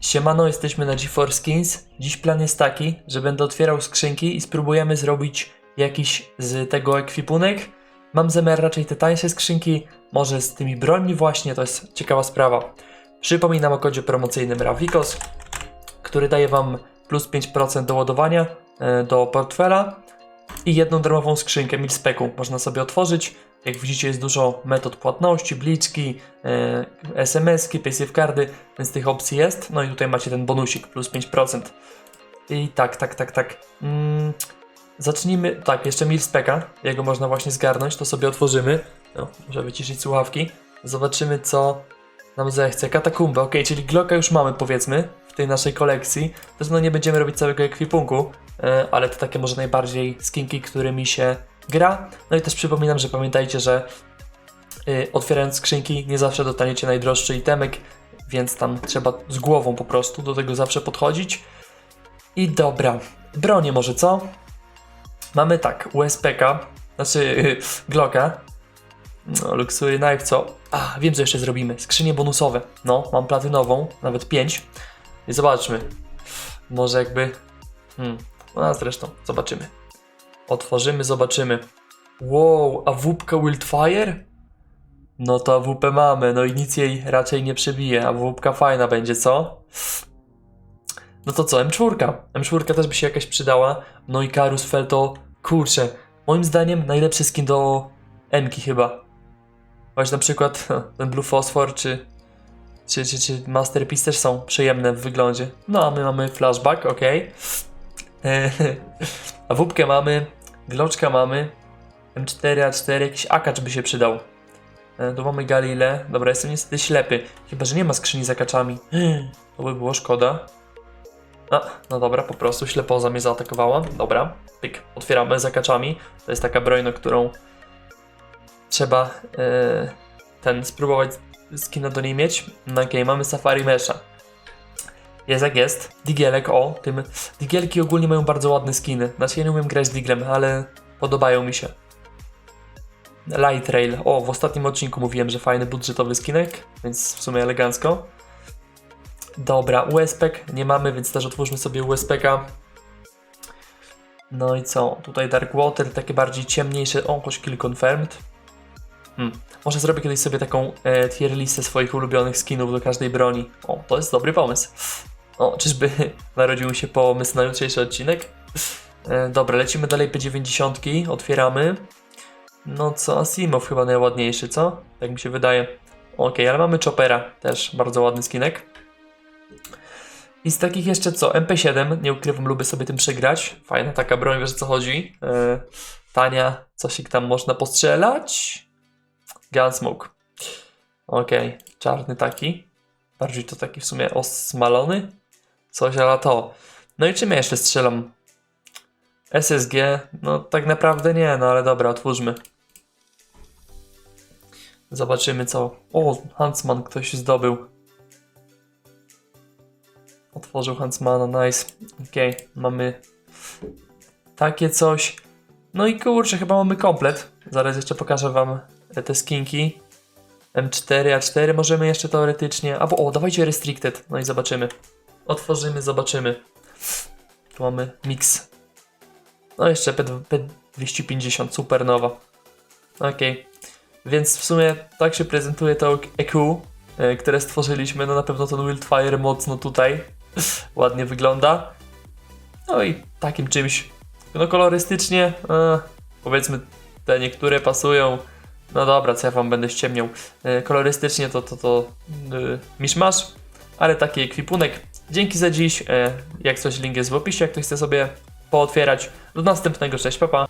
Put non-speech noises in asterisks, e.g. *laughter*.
Siemano, jesteśmy na GeForce Skins. Dziś plan jest taki, że będę otwierał skrzynki i spróbujemy zrobić jakiś z tego ekwipunek. Mam zamiar raczej te tańsze skrzynki, może z tymi brońmi właśnie, to jest ciekawa sprawa. Przypominam o kodzie promocyjnym Ravikos, który daje Wam plus 5% do ładowania e, do portfela i jedną darmową skrzynkę Milspeku można sobie otworzyć. Jak widzicie jest dużo metod płatności, bliczki, e, SMS-ki, paysafe cardy, więc tych opcji jest. No i tutaj macie ten bonusik plus 5%. I tak, tak, tak, tak. Mm, zacznijmy, tak, jeszcze Milspeka, jego można właśnie zgarnąć, to sobie otworzymy. No, muszę wyciszyć słuchawki. Zobaczymy co nam zechce. Katakumby, ok, czyli Glocka już mamy powiedzmy w tej naszej kolekcji. Też no nie będziemy robić całego ekwipunku, e, ale to takie może najbardziej skinki, którymi się gra. No i też przypominam, że pamiętajcie, że y, otwierając skrzynki nie zawsze dostaniecie najdroższy itemek, więc tam trzeba z głową po prostu do tego zawsze podchodzić. I dobra, bronie może co? Mamy tak, USPK, znaczy *laughs* y, Glocka, no, Luxury Knife, co? A, wiem co jeszcze zrobimy, skrzynie bonusowe. No, mam platynową, nawet 5. I zobaczmy, może jakby... Hmm, no zresztą, zobaczymy. Otworzymy, zobaczymy. Wow, a wupka Wildfire? No to AWP mamy, no i nic jej raczej nie przebije, a wupka fajna będzie, co? No to co, M4. M4 też by się jakaś przydała. No i Karus Fel to, kurczę, moim zdaniem najlepszy skin do Mki chyba. Właśnie na przykład *laughs* ten Blue Phosphor czy, czy, czy, czy Masterpiece też są przyjemne w wyglądzie. No a my mamy flashback, ok. *laughs* A wupkę mamy, gloczka mamy, M4, A4, jakiś akacz by się przydał. E, Tu mamy Galile. Dobra, jestem niestety ślepy. Chyba, że nie ma skrzyni z akaczami. *gasps* To by było szkoda. A, no dobra, po prostu ślepoza mnie zaatakowała. Dobra, pyk, otwieramy z akaczami. To jest taka broń, którą trzeba e, ten spróbować skina do niej mieć. No okej, mamy Safari Mesha. Jest jak jest. Digielek, o, tym. Digielki ogólnie mają bardzo ładne skiny. Znaczy ja nie umiem grać diglem, ale podobają mi się. Light Rail. O, w ostatnim odcinku mówiłem, że fajny budżetowy skinek, więc w sumie elegancko. Dobra, USPek nie mamy, więc też otwórzmy sobie USPka. No i co? Tutaj Dark Water, takie bardziej ciemniejsze. O, choć kill confirmed. Hmm. Może zrobię kiedyś sobie taką e, tier listę swoich ulubionych skinów do każdej broni. O, to jest dobry pomysł. O, czyżby *laughs* narodził się pomysł na jutrzejszy odcinek? E, dobra, lecimy dalej P90, otwieramy. No co, Asimov chyba najładniejszy, co? Tak mi się wydaje. Okej, ale mamy Chopera, też bardzo ładny skinek. I z takich jeszcze co? MP7, nie ukrywam, lubię sobie tym przegrać. Fajna taka broń, wiesz o co chodzi. E, tania, coś tam można postrzelać. Gunsmoke. Okej, czarny taki. Bardziej to taki w sumie osmalony. Coś ale to. No i czym ja jeszcze strzelam? SSG? No tak naprawdę nie, no ale dobra, otwórzmy. Zobaczymy co. O, Huntsman ktoś zdobył. Otworzył Huntsmana, nice. Okej, mamy takie coś. No i kurczę, chyba mamy komplet. Zaraz jeszcze pokażę wam te skinki. M4, A4 możemy jeszcze teoretycznie. A bo, o, dawajcie restricted. No i zobaczymy. Otworzymy, zobaczymy. Tu mamy mix. No jeszcze P, P250, supernowa. Okej. Więc w sumie tak się prezentuje to EQ, e, które stworzyliśmy. No na pewno ten Wildfire mocno tutaj *laughs* ładnie wygląda. No i takim czymś, no kolorystycznie, e, powiedzmy te niektóre pasują. No dobra, co ja wam będę ściemniał. E, kolorystycznie to to, to e, miszmasz, ale taki ekwipunek. Dzięki za dziś. E, jak coś link jest w opisie, jak ktoś chce sobie pootwierać. Do następnego, cześć, papa.